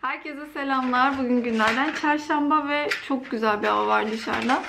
Herkese selamlar. Bugün günlerden çarşamba ve çok güzel bir hava var dışarıda.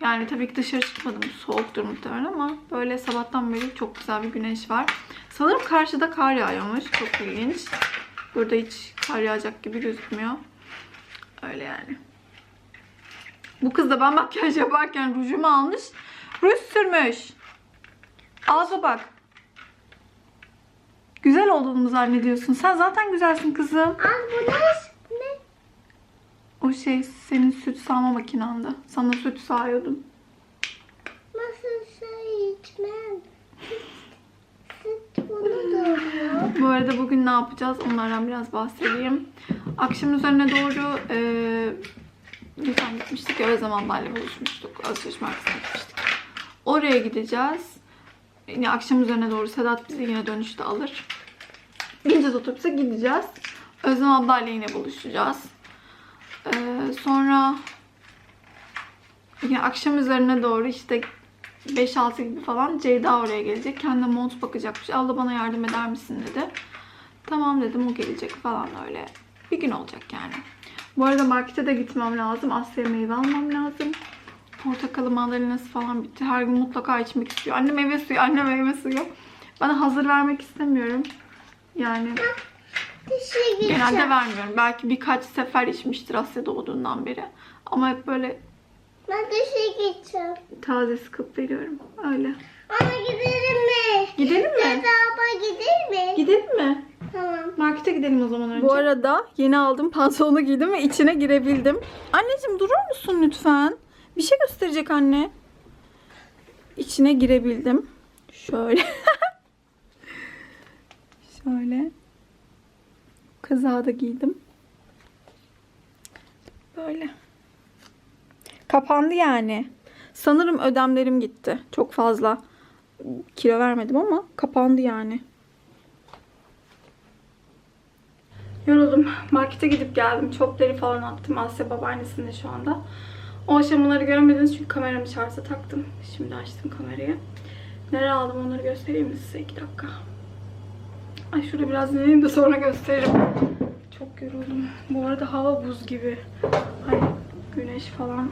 Yani tabii ki dışarı çıkmadım. Soğuktur muhtemelen ama böyle sabahtan beri çok güzel bir güneş var. Sanırım karşıda kar yağıyormuş. Çok ilginç. Burada hiç kar yağacak gibi gözükmüyor. Öyle yani. Bu kız da ben makyaj yaparken rujumu almış. Ruj sürmüş. Ağza bak. Güzel olduğumu zannediyorsun. Sen zaten güzelsin kızım. Al bu ne? Ne? O şey senin süt sağma makinanda. Sana süt sağıyordum. Nasıl şey içmem? Süt bunu da oluyor. Bu arada bugün ne yapacağız onlardan biraz bahsedeyim. Akşam üzerine doğru e, geçen gitmiştik ya o zamanlarla buluşmuştuk. Alışveriş merkezine gitmiştik. Oraya gideceğiz. Yine akşam üzerine doğru Sedat bizi yine dönüşte alır. Bineceğiz otobüse gideceğiz. Özlem ablayla yine buluşacağız. Ee, sonra yine akşam üzerine doğru işte 5-6 gibi falan Ceyda oraya gelecek. Kendine mont bakacakmış. Abla bana yardım eder misin dedi. Tamam dedim o gelecek falan öyle. Bir gün olacak yani. Bu arada markete de gitmem lazım. Asya'ya meyve almam lazım. Portakalı mandalinası falan bitti. Her gün mutlaka içmek istiyor. Anne meyve suyu, anne meyve suyu. Bana hazır vermek istemiyorum. Yani gideceğim. genelde vermiyorum. Belki birkaç sefer içmiştir Asya doğduğundan beri. Ama hep böyle Ben dişe gideceğim. taze sıkıp veriyorum. Öyle. Ama gidelim mi? Gidelim mi? Bedava gidelim mi? Gidelim mi? Tamam. Markete gidelim o zaman önce. Bu arada yeni aldım pantolonu giydim ve içine girebildim. Anneciğim durur musun lütfen? Bir şey gösterecek anne. İçine girebildim. Şöyle. Şöyle. Kazağı da giydim. Böyle. Kapandı yani. Sanırım ödemlerim gitti. Çok fazla kilo vermedim ama kapandı yani. Yoruldum. Markete gidip geldim. Çöpleri falan attım. Asya babaannesinde şu anda. O aşamaları göremediniz çünkü kameramı şarja taktım. Şimdi açtım kamerayı. Nereye aldım onları göstereyim size? 2 dakika. Ay şurada biraz dinleneyim de sonra gösteririm. Çok yoruldum. Bu arada hava buz gibi. Ay güneş falan.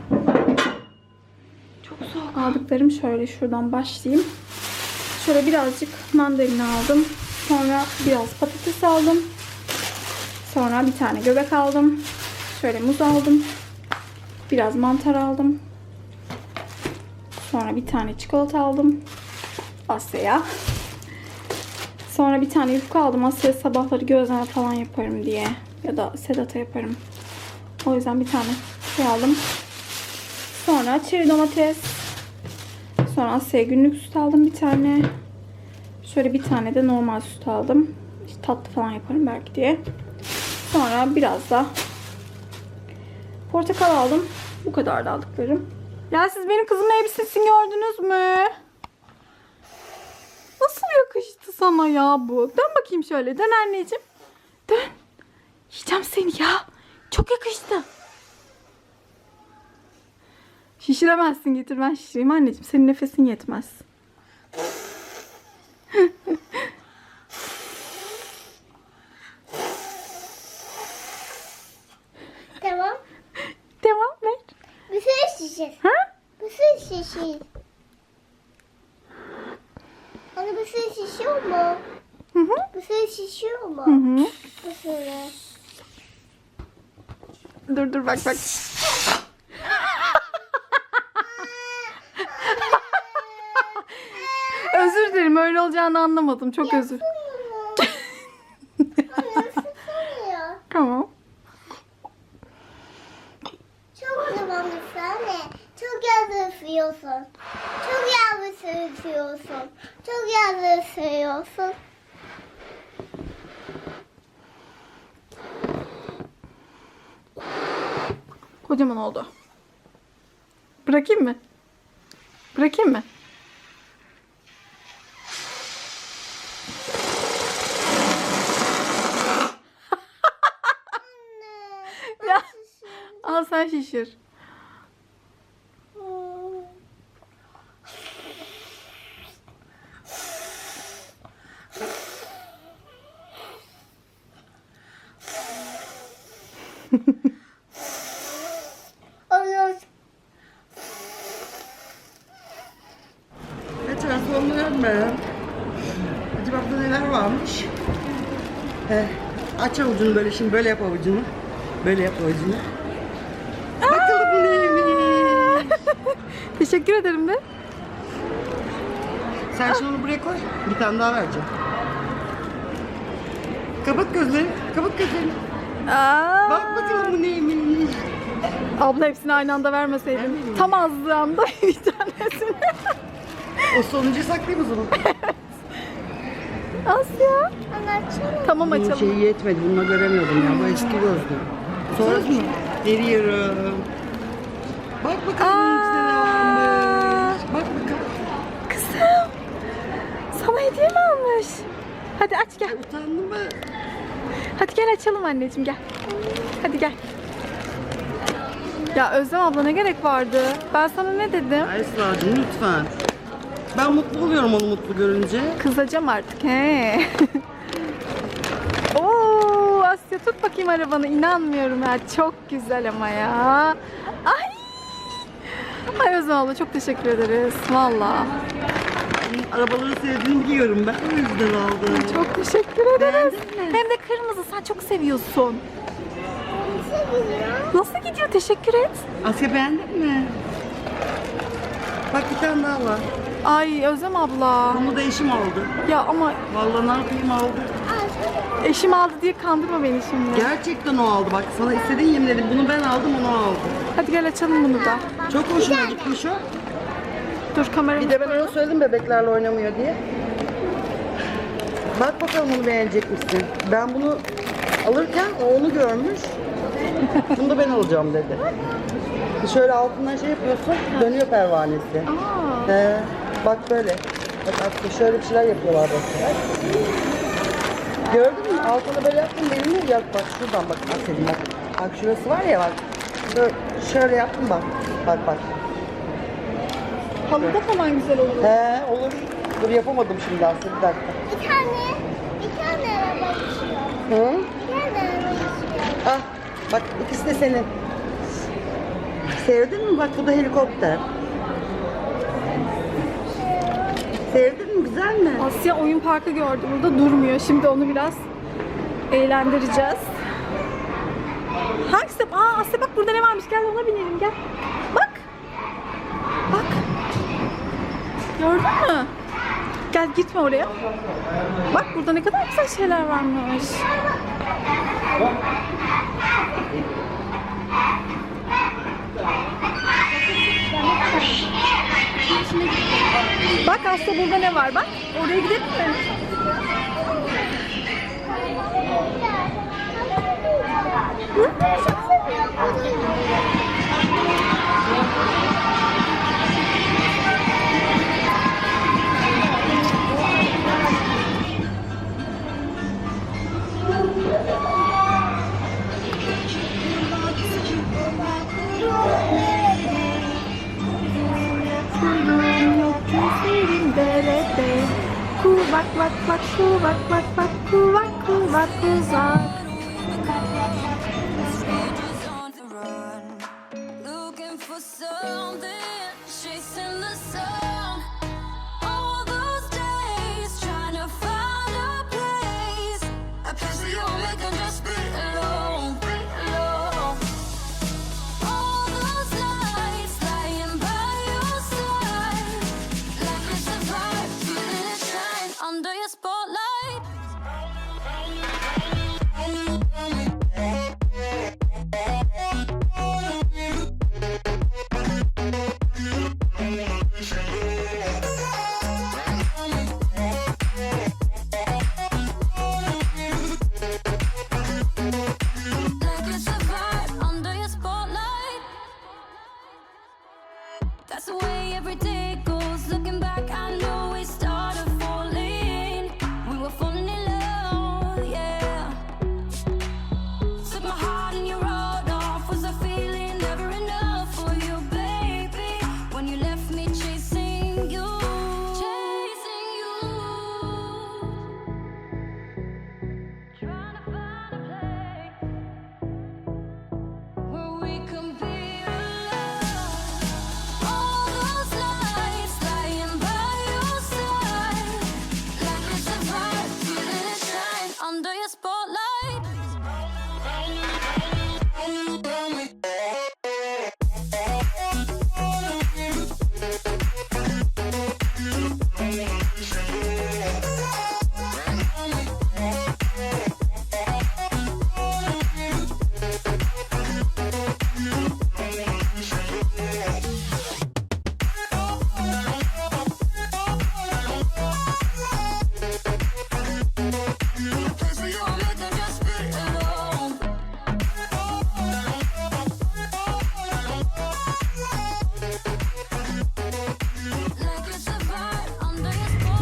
Çok soğuk. Aldıklarım şöyle şuradan başlayayım. Şöyle birazcık mandalina aldım. Sonra biraz patates aldım. Sonra bir tane göbek aldım. Şöyle muz aldım. Biraz mantar aldım. Sonra bir tane çikolata aldım. Asya'ya. Sonra bir tane yufka aldım. Asya'ya sabahları gözleme falan yaparım diye. Ya da Sedat'a yaparım. O yüzden bir tane şey aldım. Sonra çeri domates. Sonra Asya'ya günlük süt aldım bir tane. Şöyle bir tane de normal süt aldım. İşte tatlı falan yaparım belki diye. Sonra biraz da portakal aldım. Bu kadar da aldıklarım. Ya siz benim kızımın elbisesini gördünüz mü? Nasıl yakıştı sana ya bu? Dön bakayım şöyle. Dön anneciğim. Dön. Yiyeceğim seni ya. Çok yakıştı. Şişiremezsin getir ben şişireyim anneciğim. Senin nefesin yetmez. Tamam. Devam ver. Bir sürü şişir. Ha? Bir sürü şişir. Anne bir sürü şişiyor mu? Hı hı. Bir sürü şişiyor mu? Hı hı. Dur dur bak bak. özür dilerim öyle olacağını anlamadım. Çok özür. Tamam. Çok zamanlısın anne. Çok yalnız sürüyorsun. Yalnız sürüyorsun. Kocaman oldu. Bırakayım mı? Bırakayım mı? Anne. Ya. Al sen şişir. Transformuyorum ben. Acaba burada neler varmış? He, aç avucunu böyle şimdi böyle yap avucunu. Böyle yap avucunu. Bakalım bu neymiş? Teşekkür ederim de. Sen şimdi onu buraya koy. Bir tane daha vereceğim. Kapat gözlerini. Kapat gözlerini. Aa, Bak bakalım bu neymiş. abla hepsini aynı anda vermeseydin. Tam azdığı anda bir tanesini. O sonuncuyu saklayayım o zaman. Asya. anlatsana. Tamam Bunun açalım. şeyi yetmedi. Bunu göremiyordum ya. Bu eski gözlü. Sonra veriyorum. Bak bakalım bunun içinde ne varmış. Bak bakalım. Kızım. Sana hediye mi almış? Hadi aç gel. Utandım mı? Hadi gel açalım anneciğim gel. Hadi gel. Ya Özlem abla ne gerek vardı? Ben sana ne dedim? Esra'cığım lütfen. Ben mutlu oluyorum onu mutlu görünce. Kızacağım artık he. Oo Asya tut bakayım arabanı. İnanmıyorum ya. Çok güzel ama ya. Ay. Ay Özlem abla çok teşekkür ederiz. Valla. Arabaları sevdiğini biliyorum ben. O yüzden aldım. Çok teşekkür ederiz. Beğendin mi? Hem de kırmızı sen çok seviyorsun. Nasıl gidiyor? Nasıl gidiyor? Teşekkür et. Asya beğendin mi? Bak bir tane daha var. Ay Özlem abla. Bunu da eşim aldı. Ya ama Vallahi ne yapayım aldı. eşim aldı diye kandırma beni şimdi. Gerçekten o aldı. Bak sana istediğin yemin ederim. Bunu ben aldım onu aldı. Hadi gel açalım bunu da. Çok hoşuma gitmiş o. Dur kameramı. Bir de ben ona söyledim bebeklerle oynamıyor diye. Bak bakalım bunu beğenecek misin? Ben bunu alırken o onu görmüş. Bunu da ben alacağım dedi. Şöyle altından şey yapıyorsun, dönüyor pervanesi. Aa, He, bak böyle. Bak aslında şöyle bir şeyler yapıyorlar bak. Gördün mü? Altına böyle yaptım elini yak bak şuradan bak Aselin bak. Bak şurası var ya bak. Şöyle, şöyle yaptım bak. Bak bak. halıda falan güzel olur. He olur. Dur yapamadım şimdi aslında bir dakika. Bir tane, bir tane araba düşüyor. Hı? Ah bak ikisi de senin. Sevdin mi? Bak bu da helikopter. Sevdin mi? Güzel mi? Asya oyun parkı gördü burada durmuyor. Şimdi onu biraz eğlendireceğiz. Hangisi? Aa Asya bak burada ne varmış gel ona binelim gel. Bak. Bak. Gördün mü? Gel gitme oraya. Bak burada ne kadar güzel şeyler varmış. Bak Asya burada ne var bak. Oraya gidelim mi? Çok we come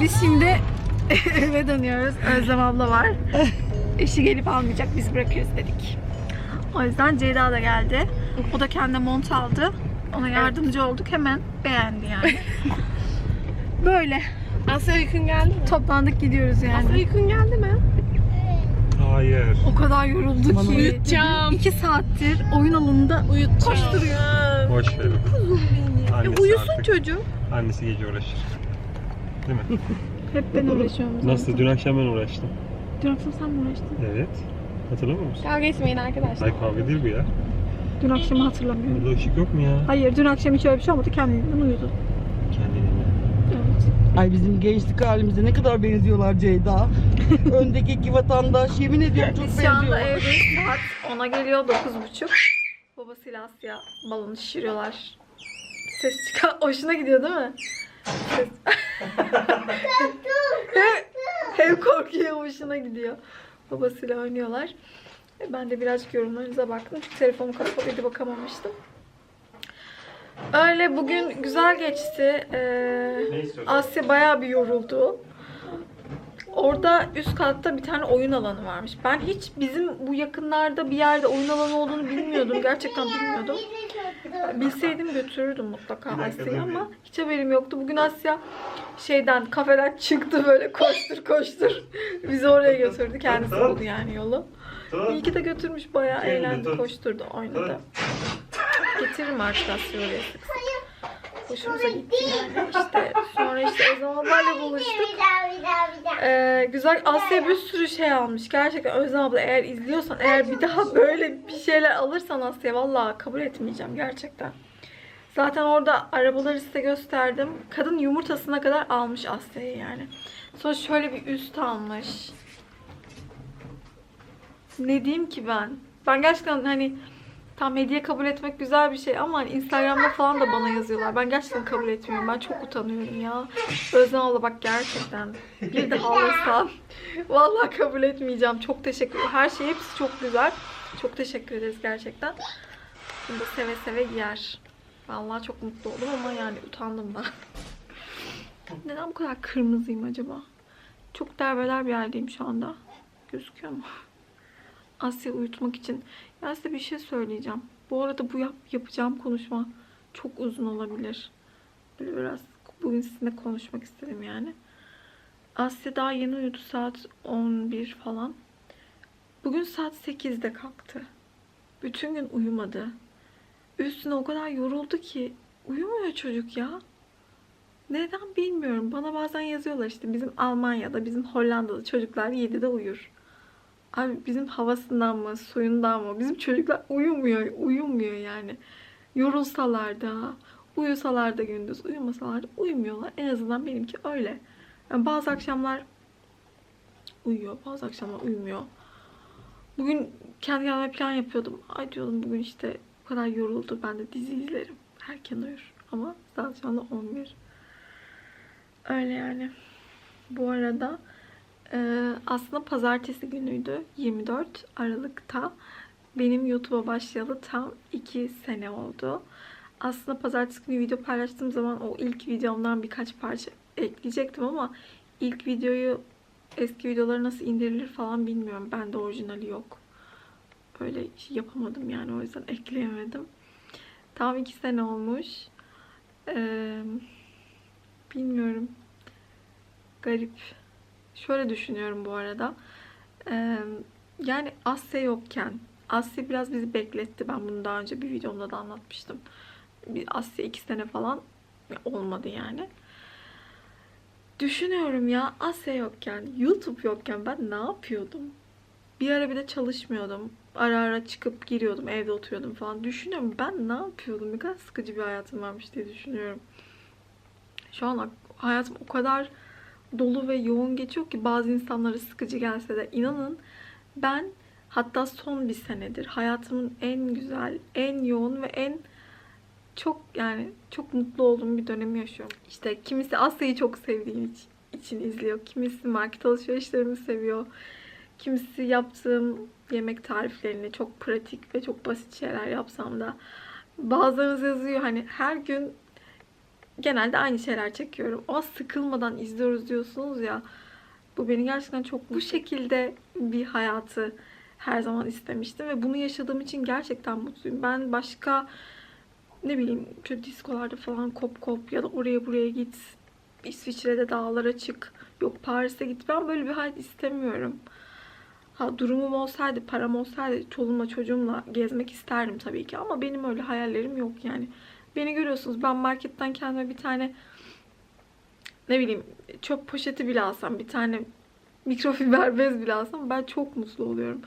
Biz şimdi eve dönüyoruz. Özlem abla var. Eşi gelip almayacak. Biz bırakıyoruz dedik. O yüzden Ceyda da geldi. O da kendi mont aldı. Ona yardımcı olduk. Hemen beğendi yani. Böyle. Asya yakın geldi mi? Toplandık gidiyoruz Asya yani. yakın geldi mi? Hayır. O kadar yoruldu ki. Uyutacağım. İki saattir oyun alanında Koşturuyor. Boş ver. Annesi Uyusun artık. çocuğu. Annesi gece uğraşır. Değil mi? hep ben uğraşıyorum. Nasıl? Dün akşam ben uğraştım. Dün akşam sen mi uğraştın? Evet. Hatırlamıyor musun? Kavga etmeyin arkadaşlar. Ay kavga değil bu ya. Dün akşamı hatırlamıyorum. Burada ışık yok mu ya? Hayır dün akşam hiç öyle bir şey olmadı. Kendinden uyudu. Kendine. Evet. Ay bizim gençlik halimize ne kadar benziyorlar Ceyda. Öndeki iki vatandaş yemin ediyorum çok Biz şu anda benziyorlar. evdeyiz. Saat 10'a geliyor. 9.30. Babasıyla Asya balonu şişiriyorlar. Ses çıkar. Hoşuna gidiyor değil mi? Hem, hem korkuyor hoşuna gidiyor. Babasıyla oynuyorlar. E, Ben de birazcık yorumlarınıza baktım. Çünkü telefonum kapalıydı bakamamıştım. Öyle bugün güzel geçti. Ee? Asya bayağı bir yoruldu. Orada üst katta bir tane oyun alanı varmış. Ben hiç bizim bu yakınlarda bir yerde oyun alanı olduğunu bilmiyordum. Gerçekten bilmiyordum. Bilseydim götürürdüm mutlaka Asya'yı ama hiç haberim yoktu. Bugün Asya şeyden kafeden çıktı böyle koştur koştur. Bizi oraya götürdü. Kendisi buldu yani yolu. İyi ki de götürmüş. Bayağı eğlendi, koşturdu, oynadı. Getiririm Asya'yı oraya sık sık. Hoşumuza gitti yani. İşte sonra işte zamanlarla buluştuk. Ee, güzel Asya bir sürü şey almış. Gerçekten Özlem abla eğer izliyorsan eğer bir daha böyle bir şeyler alırsan Asya vallahi kabul etmeyeceğim gerçekten. Zaten orada arabaları size gösterdim. Kadın yumurtasına kadar almış Asya'yı yani. Sonra şöyle bir üst almış. Ne diyeyim ki ben? Ben gerçekten hani tam hediye kabul etmek güzel bir şey ama hani Instagram'da falan da bana yazıyorlar. Ben gerçekten kabul etmiyorum. Ben çok utanıyorum ya. Özlem abla bak gerçekten. Bir daha alırsan. Vallahi kabul etmeyeceğim. Çok teşekkür Her şey hepsi çok güzel. Çok teşekkür ederiz gerçekten. Bunu da seve seve giyer. Vallahi çok mutlu oldum ama yani utandım da. Neden bu kadar kırmızıyım acaba? Çok derbeder bir yerdeyim şu anda. Gözüküyor mu? Asya uyutmak için. Ya size bir şey söyleyeceğim. Bu arada bu yap- yapacağım konuşma çok uzun olabilir. Böyle biraz bugün sizinle konuşmak istedim yani. Asya daha yeni uyudu saat 11 falan. Bugün saat 8'de kalktı. Bütün gün uyumadı. Üstüne o kadar yoruldu ki uyumuyor çocuk ya. Neden bilmiyorum. Bana bazen yazıyorlar işte bizim Almanya'da, bizim Hollanda'da çocuklar 7'de uyur. Abi bizim havasından mı, suyundan mı? Bizim çocuklar uyumuyor, uyumuyor yani. Yorulsalar da, uyusalar da gündüz, uyumasalar da uyumuyorlar. En azından benimki öyle. Yani bazı akşamlar uyuyor, bazı akşamlar uyumuyor. Bugün kendi kendime plan yapıyordum. Ay diyordum bugün işte bu kadar yoruldu. Ben de dizi izlerim. Erken uyur. Ama saat şu anda 11. Öyle yani. Bu arada ee, aslında pazartesi günüydü 24 Aralık'ta benim YouTube'a başlayalı tam 2 sene oldu. Aslında pazartesi günü video paylaştığım zaman o ilk videomdan birkaç parça ekleyecektim ama ilk videoyu eski videoları nasıl indirilir falan bilmiyorum. Bende orijinali yok. Öyle şey yapamadım yani o yüzden ekleyemedim. Tam 2 sene olmuş. Ee, bilmiyorum. Garip. Şöyle düşünüyorum bu arada. Yani Asya yokken, Asya biraz bizi bekletti. Ben bunu daha önce bir videomda da anlatmıştım. Bir Asya iki sene falan olmadı yani. Düşünüyorum ya Asya yokken, YouTube yokken ben ne yapıyordum? Bir ara bir de çalışmıyordum. Ara ara çıkıp giriyordum, evde oturuyordum falan. Düşünüyorum ben ne yapıyordum? Ne kadar sıkıcı bir hayatım varmış diye düşünüyorum. Şu an hayatım o kadar dolu ve yoğun geçiyor ki bazı insanlara sıkıcı gelse de inanın ben hatta son bir senedir hayatımın en güzel, en yoğun ve en çok yani çok mutlu olduğum bir dönemi yaşıyorum. İşte kimisi Asya'yı çok sevdiği iç- için izliyor. Kimisi market alışverişlerimi seviyor. Kimisi yaptığım yemek tariflerini çok pratik ve çok basit şeyler yapsam da bazılarınız yazıyor hani her gün genelde aynı şeyler çekiyorum. O sıkılmadan izliyoruz diyorsunuz ya. Bu beni gerçekten çok bu şekilde bir hayatı her zaman istemiştim ve bunu yaşadığım için gerçekten mutluyum. Ben başka ne bileyim şöyle diskolarda falan kop kop ya da oraya buraya git. İsviçre'de dağlara çık. Yok Paris'e git. Ben böyle bir hayat istemiyorum. Ha durumum olsaydı, param olsaydı çoluğumla çocuğumla gezmek isterdim tabii ki ama benim öyle hayallerim yok yani. Beni görüyorsunuz ben marketten kendime bir tane ne bileyim çöp poşeti bile alsam, bir tane mikrofiber bez bile alsam ben çok mutlu oluyorum.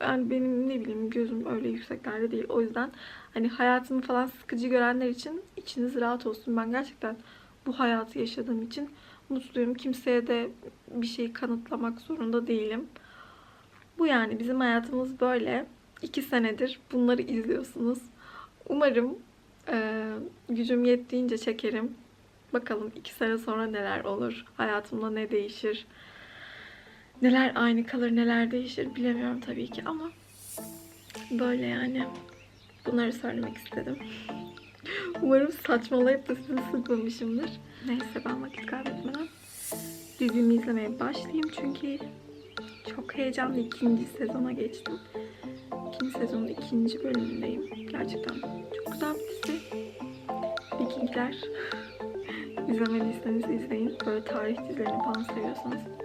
Yani benim ne bileyim gözüm öyle yükseklerde değil. O yüzden hani hayatımı falan sıkıcı görenler için içiniz rahat olsun. Ben gerçekten bu hayatı yaşadığım için mutluyum. Kimseye de bir şey kanıtlamak zorunda değilim. Bu yani bizim hayatımız böyle. İki senedir bunları izliyorsunuz. Umarım eee, gücüm yettiğince çekerim. Bakalım iki sene sonra neler olur. Hayatımda ne değişir. Neler aynı kalır, neler değişir bilemiyorum tabii ki ama böyle yani. Bunları söylemek istedim. Umarım saçmalayıp da sizi sıkmamışımdır. Neyse ben vakit kaybetmeden dizimi izlemeye başlayayım çünkü çok heyecanlı ikinci sezona geçtim. İkinci sezonun ikinci bölümündeyim. Gerçekten çok güzel Vikingler. İzlemediyseniz izleyin. Böyle tarih dizilerini falan seviyorsanız.